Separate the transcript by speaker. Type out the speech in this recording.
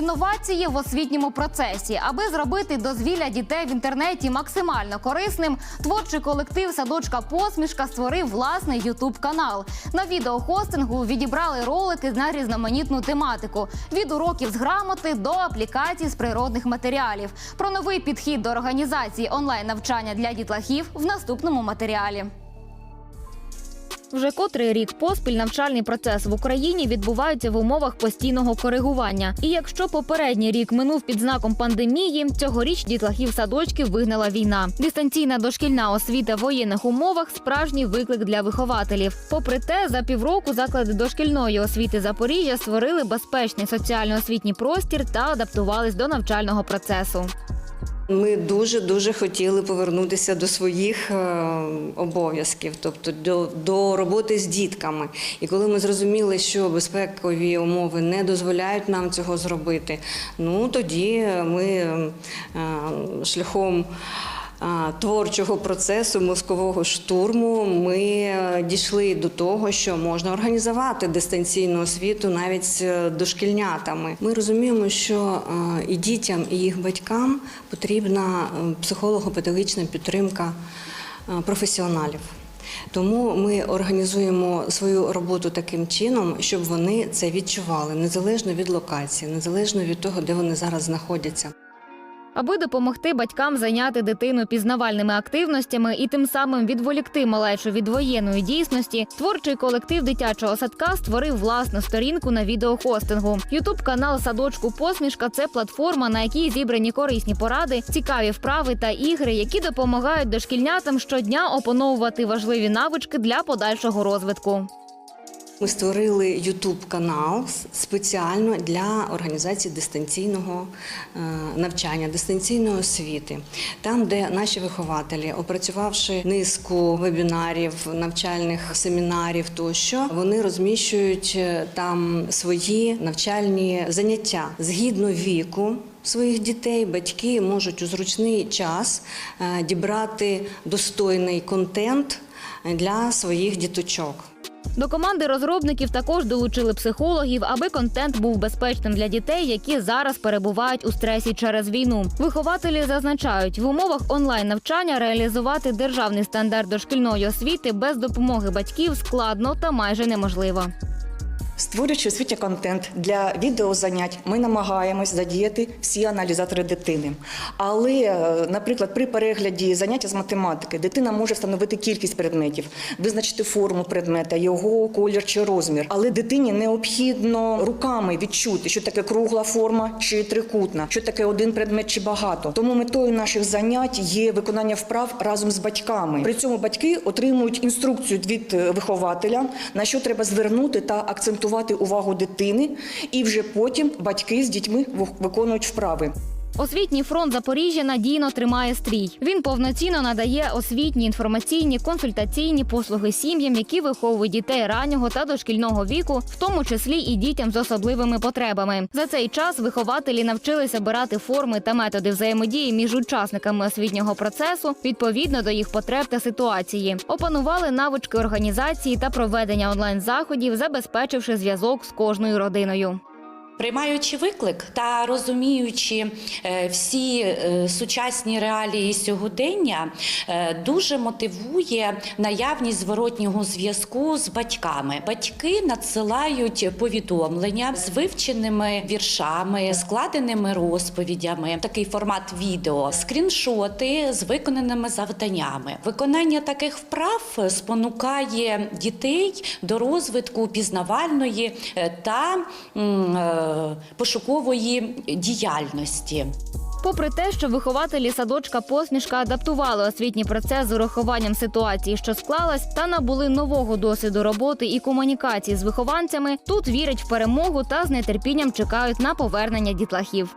Speaker 1: Інновації в освітньому процесі, аби зробити дозвілля дітей в інтернеті максимально корисним. Творчий колектив садочка Посмішка створив власний ютуб канал. На відеохостингу відібрали ролики на різноманітну тематику: від уроків з грамоти до аплікацій з природних матеріалів. Про новий підхід до організації онлайн навчання для дітлахів в наступному матеріалі. Вже котрий рік поспіль навчальний процес в Україні відбувається в умовах постійного коригування. І якщо попередній рік минув під знаком пандемії, цьогоріч дітлахів садочків вигнала війна. Дистанційна дошкільна освіта в воєнних умовах справжній виклик для вихователів. Попри те, за півроку заклади дошкільної освіти Запоріжжя створили безпечний соціально-освітній простір та адаптувались до навчального процесу.
Speaker 2: Ми дуже дуже хотіли повернутися до своїх е, обов'язків, тобто до, до роботи з дітками. І коли ми зрозуміли, що безпекові умови не дозволяють нам цього зробити, ну тоді ми е, шляхом. Творчого процесу мозкового штурму ми е, дійшли до того, що можна організувати дистанційну освіту навіть з е, дошкільнятами. Ми розуміємо, що е, і дітям, і їх батькам потрібна психолого-педагогічна підтримка професіоналів. Тому ми організуємо свою роботу таким чином, щоб вони це відчували незалежно від локації, незалежно від того, де вони зараз знаходяться.
Speaker 1: Аби допомогти батькам зайняти дитину пізнавальними активностями і тим самим відволікти малечу від воєнної дійсності, творчий колектив дитячого садка створив власну сторінку на відеохостингу. Ютуб канал садочку Посмішка це платформа, на якій зібрані корисні поради, цікаві вправи та ігри, які допомагають дошкільнятам щодня опановувати важливі навички для подальшого розвитку.
Speaker 2: Ми створили youtube канал спеціально для організації дистанційного е, навчання, дистанційної освіти, там, де наші вихователі, опрацювавши низку вебінарів, навчальних семінарів, тощо вони розміщують е, там свої навчальні заняття згідно віку. Своїх дітей батьки можуть у зручний час е, дібрати достойний контент для своїх діточок.
Speaker 1: До команди розробників також долучили психологів, аби контент був безпечним для дітей, які зараз перебувають у стресі через війну. Вихователі зазначають, в умовах онлайн навчання реалізувати державний стандарт дошкільної освіти без допомоги батьків складно та майже неможливо.
Speaker 3: Створюючи освітній контент для відеозанять, ми намагаємось задіяти всі аналізатори дитини. Але, е, наприклад, при перегляді заняття з математики дитина може встановити кількість предметів, визначити форму предмета, його колір чи розмір. Але дитині необхідно руками відчути, що таке кругла форма чи трикутна, що таке один предмет чи багато. Тому метою наших занять є виконання вправ разом з батьками. При цьому батьки отримують інструкцію від е, вихователя, на що треба звернути та акцентувати увагу дитини, і вже потім батьки з дітьми виконують вправи.
Speaker 1: Освітній фронт Запоріжжя надійно тримає стрій. Він повноцінно надає освітні, інформаційні, консультаційні послуги сім'ям, які виховують дітей раннього та дошкільного віку, в тому числі і дітям з особливими потребами. За цей час вихователі навчилися обирати форми та методи взаємодії між учасниками освітнього процесу відповідно до їх потреб та ситуації. Опанували навички організації та проведення онлайн заходів, забезпечивши зв'язок з кожною родиною.
Speaker 4: Приймаючи виклик та розуміючи е, всі е, сучасні реалії сьогодення, е, дуже мотивує наявність зворотнього зв'язку з батьками. Батьки надсилають повідомлення з вивченими віршами, складеними розповідями, такий формат відео, скріншоти з виконаними завданнями. Виконання таких вправ спонукає дітей до розвитку пізнавальної та пошукової діяльності.
Speaker 1: Попри те, що вихователі садочка посмішка адаптували освітній процес з урахуванням ситуації, що склалась, та набули нового досвіду роботи і комунікації з вихованцями, тут вірять в перемогу та з нетерпінням чекають на повернення дітлахів.